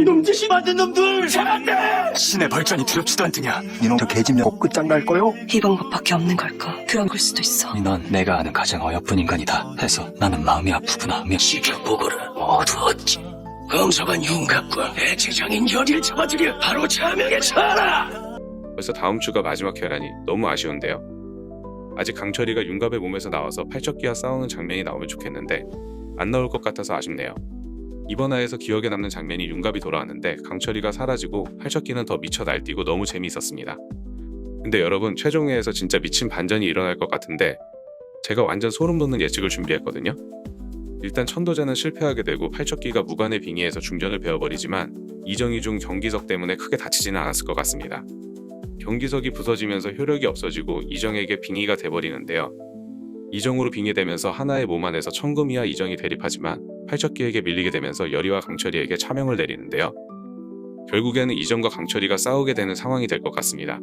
이놈 짓이 만든 놈들 잡았네! 신의 벌전이 두렵지도 않더냐? 이놈 저 개집년 꼭 끝장날 거요? 이 방법밖에 없는 걸까? 그런 걸 수도 있어. 넌 내가 아는 가장 어여쁜 인간이다 해서 나는 마음이 아프구나 지켜보거라 모두 어찌 검소한 윤곽과 대체장인 열일 잡아들여 바로 자명에 쳐라 벌써 다음 주가 마지막 회라니 너무 아쉬운데요. 아직 강철이가 윤갑의 몸에서 나와서 팔척기와 싸우는 장면이 나오면 좋겠는데 안 나올 것 같아서 아쉽네요. 이번 화에서 기억에 남는 장면이 윤갑이 돌아왔는데 강철이가 사라지고 팔척기는 더 미쳐 날뛰고 너무 재미있었습니다. 근데 여러분 최종회에서 진짜 미친 반전이 일어날 것 같은데 제가 완전 소름 돋는 예측을 준비했거든요. 일단 천도제는 실패하게 되고 팔척기가 무관의 빙의에서 중전을 베어버리지만 이정희 중 경기석 때문에 크게 다치지는 않았을 것 같습니다. 경기석이 부서지면서 효력이 없어지고 이정에게 빙의가 돼버리는데요. 이정으로 빙의되면서 하나의 몸 안에서 천금이와 이정이 대립하지만 팔척기에게 밀리게 되면서 열이와 강철이에게 차명을 내리는데요. 결국에는 이정과 강철이가 싸우게 되는 상황이 될 것 같습니다.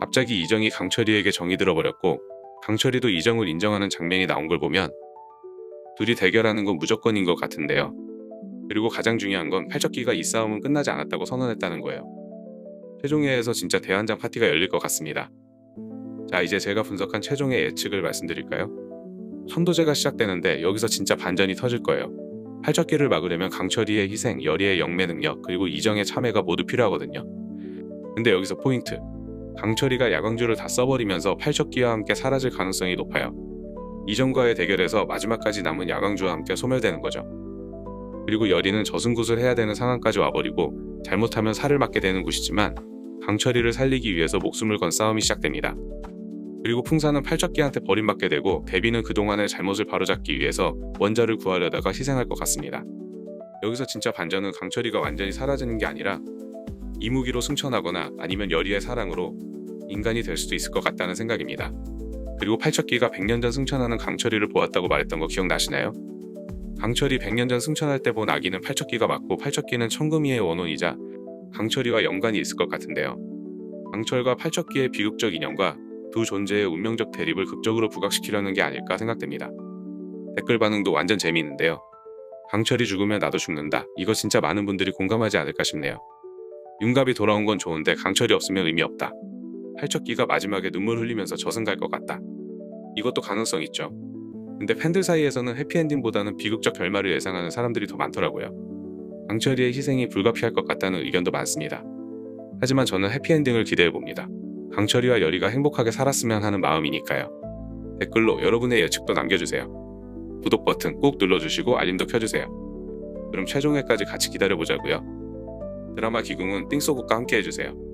갑자기 이정이 강철이에게 정이 들어버렸고 강철이도 이정을 인정하는 장면이 나온 걸 보면 둘이 대결하는 건 무조건인 것 같은데요. 그리고 가장 중요한 건 팔척기가 이 싸움은 끝나지 않았다고 선언했다는 거예요. 최종회에서 진짜 대환장 파티가 열릴 것 같습니다. 자, 이제 제가 분석한 최종의 예측을 말씀드릴까요? 선도제가 시작되는데 여기서 진짜 반전이 터질 거예요. 팔척기를 막으려면 강철이의 희생, 열이의 영매 능력, 그리고 이정의 참여가 모두 필요하거든요. 근데 여기서 포인트. 강철이가 야광주를 다 써버리면서 팔척기와 함께 사라질 가능성이 높아요. 이정과의 대결에서 마지막까지 남은 야광주와 함께 소멸되는 거죠. 그리고 열이는 저승굿을 해야 되는 상황까지 와버리고 잘못하면 살을 맞게 되는 곳이지만 강철이를 살리기 위해서 목숨을 건 싸움이 시작됩니다. 그리고 풍사는 팔척기한테 버림받게 되고 데비는 그동안의 잘못을 바로잡기 위해서 원자를 구하려다가 희생할 것 같습니다. 여기서 진짜 반전은 강철이가 완전히 사라지는 게 아니라 이무기로 승천하거나 아니면 열이의 사랑으로 인간이 될 수도 있을 것 같다는 생각입니다. 그리고 팔척기가 100년 전 승천하는 강철이를 보았다고 말했던 거 기억나시나요? 강철이 100년 전 승천할 때 본 아기는 팔척기가 맞고 팔척기는 천금이의 원혼이자 강철이와 연관이 있을 것 같은데요. 강철과 팔척기의 비극적 인연과 두 존재의 운명적 대립을 극적으로 부각시키려는 게 아닐까 생각됩니다. 댓글 반응도 완전 재미있는데요. 강철이 죽으면 나도 죽는다. 이거 진짜 많은 분들이 공감하지 않을까 싶네요. 윤갑이 돌아온 건 좋은데 강철이 없으면 의미 없다. 팔척기가 마지막에 눈물 흘리면서 저승 갈 것 같다. 이것도 가능성 있죠. 근데 팬들 사이에서는 해피엔딩보다는 비극적 결말을 예상하는 사람들이 더 많더라고요. 강철이의 희생이 불가피할 것 같다는 의견도 많습니다. 하지만 저는 해피엔딩을 기대해 봅니다. 강철이와 열이가 행복하게 살았으면 하는 마음이니까요. 댓글로 여러분의 예측도 남겨주세요. 구독 버튼 꼭 눌러주시고 알림도 켜주세요. 그럼 최종회까지 같이 기다려보자고요. 드라마 기궁은 띵소국과 함께 해주세요.